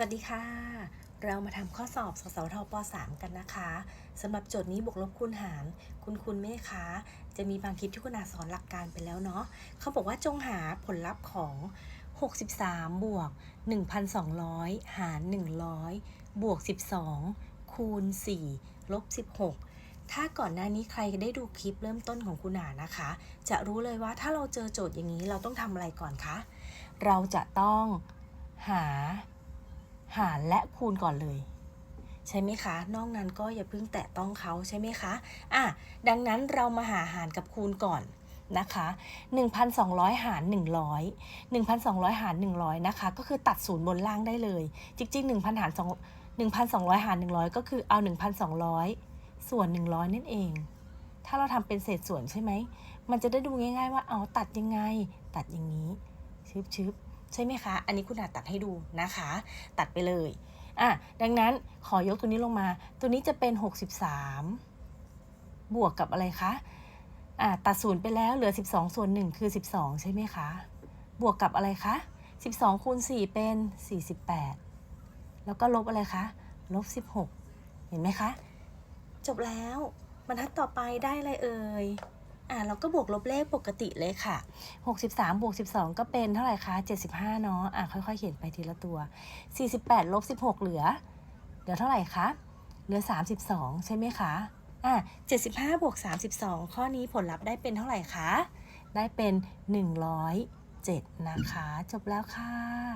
สวัสดีค่ะ เรามาทำข้อสอบสสทป .3 กันนะคะสำหรับโจทย์นี้บวกลบคูณหาร คุณคุณไหมคะ จะมีบางคลิปที่คุณอาสอนหลักการไปแล้วเนาะเขาบอกว่าจงหาผลลัพธ์ของ 63 บวก 1,200 หาร 100 บวก 12 คูณ 4 ลบ 16 ถ้าก่อนหน้านี้ใครได้ดูคลิปเริ่มต้นของคุณอานะคะ จะรู้เลยว่าถ้าเราเจอโจทย์อย่างนี้เราต้องทำอะไรก่อนคะ เราจะต้องหา หารและคูณก่อนเลย ใช่ไหมคะ นอกนั้นก็อย่าเพิ่งแตะต้องเขาใช่ไหมคะอะดังนั้นเรามาหาหารกับคูณก่อนนะคะ 1,200 หาร 100 1,200 หาร 100 นะคะ ก็คือตัดศูนย์บนล่างได้เลย จริง ๆ 1,000 หาร 2 1,200 หาร 100 ก็คือเอา 1,200 ส่วน 100 นั่นเอง ถ้าเราทำเป็นเศษส่วนใช่ไหม มันจะได้ดูง่าย ๆ ว่าเอาตัดยังไง ตัดอย่างนี้ชึบชึบ ใช่ไหมคะ อันนี้คุณอาจตัดให้ดูนะคะ ตัดไปเลยอะดังนั้นขอยกตัวนี้ลงมา ตัวนี้จะเป็น 63 บวกกับอะไรคะอะตัดศูนย์ไปแล้วเหลือ 12 ส่วน 1 คือ 12 ใช่ไหมคะ บวกกับอะไรคะ12คูณ4เป็น 48 แล้วก็ลบอะไรคะลบ 16 เห็นไหมคะ จบแล้วบรรทัดต่อไปได้อะไรเอ่ย อ่าเราก็บวกลบเลขปกติเลยค่ะ 63บวก12 ก็เป็นเท่าไหร่คะ 75 เนาะอะค่อยๆ เขียนไปทีละตัว 48ลบ16 เหลือ เหลือเท่าไหร่คะ เหลือ 32 ใช่ไหมคะอะ75บวก32 ข้อนี้ผลลัพธ์ได้เป็นเท่าไหร่คะ ได้เป็น 107 นะคะ จบแล้วค่ะ